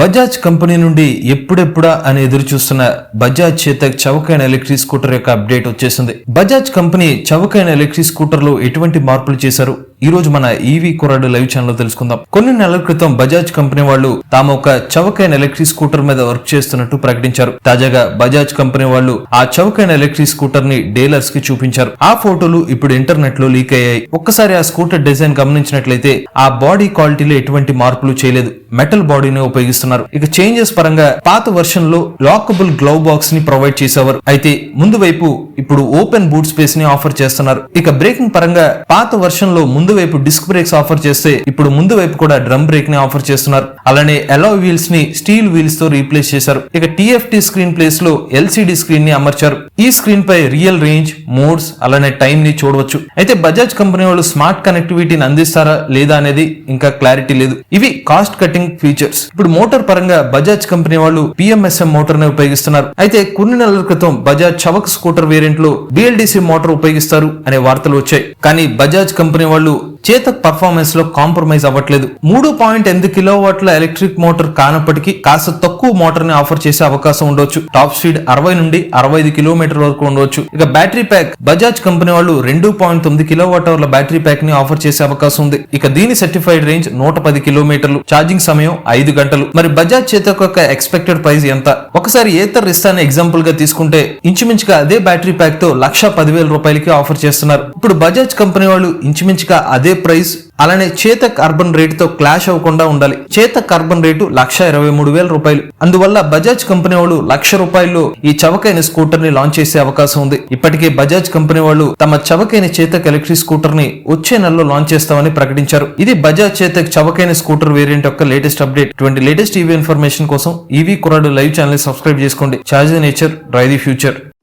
Bajaj company నుండి ఎప్పుడెప్పుడా అని ఎదురు చూస్తున్న బజాజ్ చేత చౌకైన ఎలక్ట్రిక్ స్కూటర్ యొక్క అప్డేట్ వచ్చేసింది. బజాజ్ కంపెనీ చౌకైన ఎలక్ట్రిక్ స్కూటర్లో ఎటువంటి మార్పులు చేశారు? ఈ రోజు మన ఈవీ కొరాడు లైవ్ ఛానల్ తెలుసుకుందాం. కొన్ని నెలల క్రితం బజాజ్ కంపెనీ వాళ్ళు తాము ఒక చౌకైన ఎలక్ట్రిక్ స్కూటర్ మీద వర్క్ చేస్తున్నట్టు ప్రకటించారు. తాజాగా బజాజ్ కంపెనీ వాళ్ళు ఆ చౌకైన ఎలక్ట్రిక్ స్కూటర్ని డీలర్స్కి చూపించారు. ఆ ఫోటోలు ఇప్పుడు ఇంటర్నెట్లో లీక్ అయ్యాయి. ఒక్కసారి ఆ స్కూటర్ డిజైన్ గమనించినట్లయితే ఆ బాడీ క్వాలిటీలో ఎటువంటి మార్పులు చేయలేదు. మెటల్ బాడీని ఉపయోగిస్తున్నారు. ఇక చేంజెస్ పరంగా పాత వర్షన్లో లాకబుల్ గ్లౌ బాక్స్ని ప్రొవైడ్ చేసేవారు. అయితే ముందు వైపు ఇప్పుడు ఓపెన్ బూట్ స్పేస్ని ఆఫర్ చేస్తున్నారు. ఇక బ్రేకింగ్ పరంగా పాత వర్షన్లో ముందు వైపు డిస్క్ బ్రేక్స్ ఆఫర్ చేస్తే ఇప్పుడు ముందు వైపు కూడా డ్రమ్ బ్రేక్ని ఆఫర్ చేస్తున్నారు. అలానే ఎలో వీల్స్ని స్టీల్ వీల్స్తో రీప్లేస్ చేశారు. ఇక టిఎఫ్టి స్క్రీన్ ప్లేస్లో ఎల్సిడి స్క్రీన్ని అమర్చారు. ఈ స్క్రీన్ పై రియల్ రేంజ్ మోడ్స్ అలానే టైం ని చూడవచ్చు. అయితే బజాజ్ కంపెనీ వాళ్ళు స్మార్ట్ కనెక్టివిటీని అందిస్తారా లేదా అనేది ఇంకా క్లారిటీ లేదు. ఇవి కాస్ట్ కటింగ్ ఫీచర్స్ ఇప్పుడు మోటార్ పరంగా బజాజ్ కంపెనీ వాళ్ళు పిఎంఎస్ఎం మోటార్ని ఉపయోగిస్తున్నారు. అయితే కొన్ని నెలల క్రితం బజాజ్ చవక్ స్కూటర్ వేరియంట్లో బిఎల్డిసి మోటార్ ఉపయోగిస్తారు అనే వార్తలు వచ్చాయి. కానీ బజాజ్ కంపెనీ వాళ్ళు చేతక్ పర్ఫార్మెన్స్లో కాంప్రమైజ్ అవ్వట్లేదు. మూడు పాయింట్ ఎనిమిది కిలో వాట్ల ఎలక్ట్రిక్ మోటార్ కానప్పటికీ కాస్త తక్కువ మోటార్ని ఆఫర్ చేసే అవకాశం ఉండొచ్చు. టాప్ స్పీడ్ అరవై నుండి అరవై ఐదు కిలోమీటర్ వరకు ఉండవచ్చు ఇక బ్యాటరీ ప్యాక్ బజాజ్ కంపెనీ వాళ్ళు రెండు పాయింట్ తొమ్మిది కిలో వాట్ అవర్ల బ్యాటరీ ప్యాక్ని ఆఫర్ చేసే అవకాశం ఉంది. ఇక దీని సర్టిఫైడ్ రేంజ్ నూట పది కిలోమీటర్లు. ఛార్జింగ్ సమయం ఐదు గంటలు. మరి బజాజ్ చేతక్ యొక్క ఎక్స్పెక్టెడ్ ప్రైస్ ఎంత? ఒకసారి ఏతర్ రిస్తాని ఎగ్జాంపుల్గా తీసుకుంటే ఇంచుమించుగా అదే బ్యాటరీ ప్యాక్తో లక్ష పదివేల రూపాయలకి ఆఫర్ చేస్తున్నారు. ఇప్పుడు బజాజ్ కంపెనీ వాళ్ళు ఇంచుమించుగా అదే ప్రైస్ అలానే చేతక్ అర్బన్ రేట్తో క్లాష్ అవ్వకుండా ఉండాలి. చేత కార్బన్ రేటు లక్ష ఇరవై మూడు వేల రూపాయలు. అందువల్ల బజాజ్ కంపెనీ వాళ్ళు లక్ష రూపాయల్లో ఈ చవకైన స్కూటర్ని లాంచ్ చేసే అవకాశం ఉంది. ఇప్పటికే బజాజ్ కంపెనీ వాళ్ళు తమ చవకైన చేతక్ ఎలక్ట్రిక్ స్కూటర్ని వచ్చే నెలలో లాంచ్ చేస్తామని ప్రకటించారు. ఇది బజాజ్ చేతక్ చవకైన స్కూటర్ వేరియంట్ యొక్క లేటెస్ట్ అప్డేట్. ఇటువంటి లేటెస్ట్ ఈవీ ఇన్ఫర్మేషన్ కోసం ఈవీ కురాడు లైవ్ ఛానల్ సబ్స్క్రైబ్ చేసుకోండి. Charge nature drive the future.